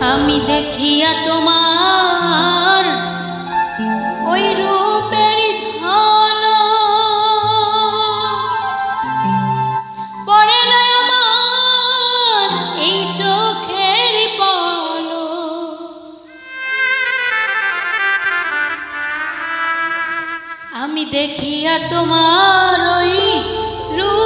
আমি দেখিয়া তোমার ওই রূপের ঝলক। পড়ে না আমার এই চোখের পলক। আমি দেখিয়া তোমার ওই রূপ